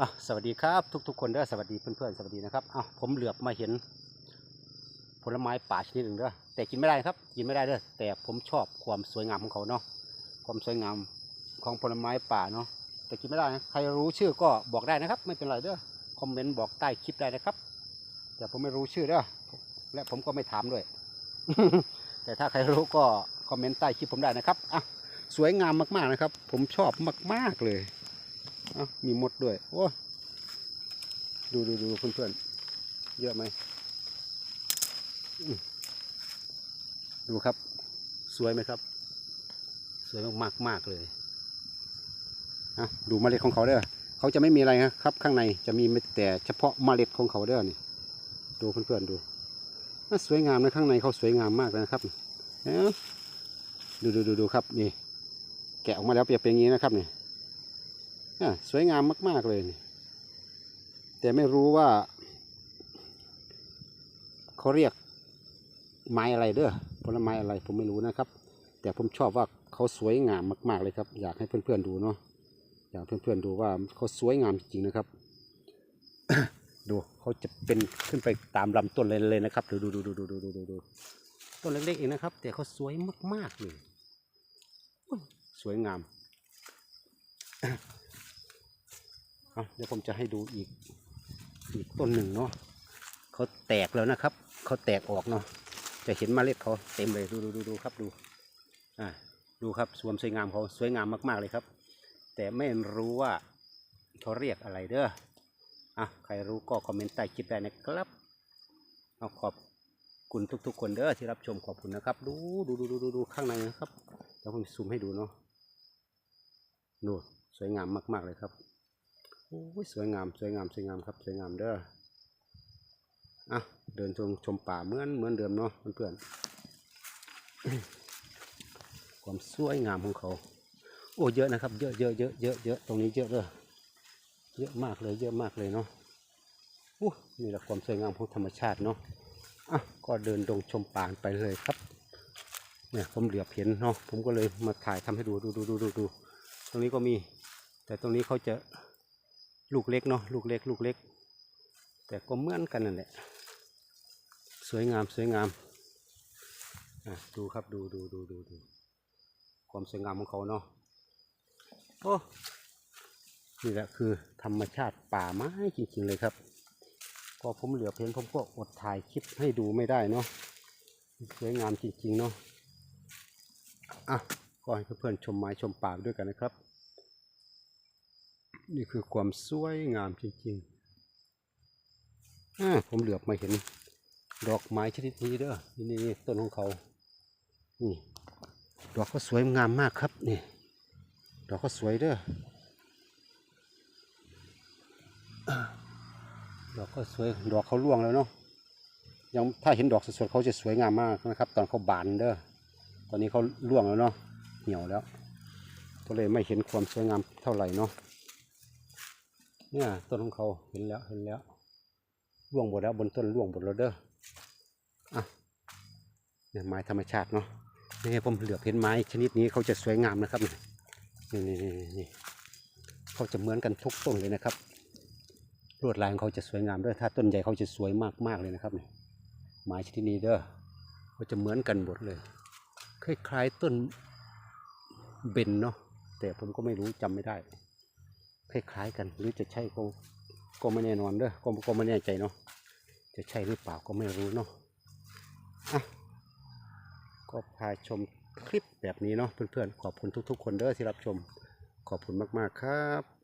อะสวัสดีครับทุกๆคนเด้อสวัสดีเพื่อนๆสวัสดีนะครับอะผมเหลือบมาเห็น ผลไม้ป่าชนิดหนึ่งเด้อแต่กินไม่ได้ครับ กินไม่ได้เด้อแต่ผมชอบความสวยงามของเขาเนาะความสวยงามของผลไม้ป่าเนาะแต่กินไม่ได้นะใครรู้ชื่อก็บอกได้นะครับ ไม่เป็นไรเด้อคอมเมนต์บอกใต้คลิปได้นะครับ แต่ผมไม่รู้ชื่อเด้อและผมก็ไม่ถามด้วย แต่ถ้าใครรู้ก็คอมเมนต์ใต้คลิปผมได้นะครับอะสวยงามมากๆนะครับ ผมชอบมาก ๆเลย อะมีมดด้วย โอ้ ดูดูดูเพื่อนๆเยอะไหม ดูครับ สวยไหมครับ สวยมากมากเลยอะดูเมล็ดของเขาเด้อเขาจะไม่มีอะไรนะครับ ข้างในจะมีแต่เฉพาะเมล็ดของเขาเด้อนี่ดูเพื่อนๆดูน่าสวยงามนะข้างในเขาสวยงามมากเลยนะครับเอ้าดูดูดูดูครับนี่ แกะออกมาแล้วเปียบเป็นอย่างนี้นะครับนี่ สวยงามมาก ๆ เลยนี่แต่ไม่รู้ว่า เขาเรียกไม้อะไรเด้อผลไม้อะไรผมไม่รู้นะครับ แต่ผมชอบว่าเขาสวยงามมาก ๆเลยครับ อยากให้เพื่อนๆดูเนาะอยากเพื่อนๆดูว่าเขาสวยงามจริงๆนะครับ ดูเขาจะเป็นขึ้นไปตามลำต้นเลยเลยนะครับดูดูดูดูดูดูดูดูดูต้นเล็กๆเองนะครับ แต่เขาสวยมากๆเลยสวยงาม เดี๋ยวผมจะให้ดูอีกอีกต้นหนึ่งเนาะเขาแตกแล้วนะครับเขาแตกออกเนาะจะเห็นเมล็ดเขาเต็มเลยดูดูดูดูครับดูอ่าดูครับสวมสวยงามเขาสวยงามมากๆเลยครับ แต่ไม่รู้ว่าเขาเรียกอะไรเด้ออะใครรู้ก็คอมเมนต์ใต้คลิปได้นะครับเอาขอบคุณทุกๆ คนเด้อที่รับชมขอบคุณนะครับ ดูดูดูดูดูดูข้างในนะครับเดี๋ยวผมซูมให้ดูเนาะดูสวยงามมากๆเลยครับ โอ้ยสวยงามสวยงามสวยงามครับสวยงามเด้ออะเดินชมชมป่าเหมือนเหมือนเดิมเนาะเพื่อนๆความสวยงามของเขาโอ้เยอะนะครับ เยอะเยอะเยอะเยอะเยอะตรงนี้เยอะเลยเยอะมากเลยเยอะมากเลยเนาะโอ้นี่แหละความสวยงามของธรรมชาติเนาะอะก็เดินดงชมป่าไปเลยครับเนี่ยผมเหลือบเห็นเนาะผมก็เลยมาถ่ายทำให้ดูดูดูดูดูดูตรงนี้ก็มี แต่ตรงนี้เขาจะ ลูกเล็กเนาะลูกเล็กลูกเล็ก แต่ก็เหมือนกันนั่นแหละสวยงามสวยงามอะดูครับดูดูดูดูดูความสวยงามของเขาเนาะโอ้นี่แหละคือธรรมชาติป่าไม้จริงๆเลยครับพอผมเหลือเพียนผมก็อดถ่ายคลิปให้ดูไม่ได้เนาะสวยงามจริงๆเนาะอะก็ให้เพื่อนๆชมไม้ชมป่าด้วยกันนะครับ นี่คือความสวยงามจริงๆอ่าผมเหลือบมาเห็น ดอกไม้ชนิดนี้เด้อนี่นี่ต้นของเขานี่ดอกเขาสวยงามมากครับนี่ดอกเขาสวยเด้อดอกเขาสวยดอกเขาร่วงแล้วเนาะยังถ้าเห็นดอกสดๆเขาจะสวยงามมากนะครับ ตอนเขาบานเด้อตอนนี้เขาร่วงแล้วเนาะเหี่ยวแล้ว ก็เลยไม่เห็นความสวยงามเท่าไหร่เนาะ เนี่ยต้นของเขาเห็นแล้วเห็นแล้วร่วงหมดแล้วบนต้นร่วงหมดแล้วเด้ออะเนี่ยไม้ธรรมชาติเนาะนี่ผมเหลือเห็นไม้ชนิดนี้เขาจะสวยงามนะครับนี่นี่นี่นี่นี่เขาจะเหมือนกันทุกต้นเลยนะครับลวดลายของเขาจะสวยงามด้วยถ้าต้นใหญ่เขาจะสวยมากมากเลยนะครับนี่ไม้ชนิดนี้เด้อเขาจะเหมือนกันหมดเลยคล้ายๆต้นเบนเนาะแต่ผมก็ไม่รู้จำไม่ได้ คล้ายๆกัน หรือจะใช่ก็ก็ไม่แน่นอนเด้อก็ก็ไม่แน่ใจเนาะจะใช่หรือเปล่าก็ไม่รู้เนาะอะก็พาชมคลิปแบบนี้เนาะเพื่อนๆขอบคุณทุก ๆ คนเด้อที่รับชมขอบคุณมากๆครับ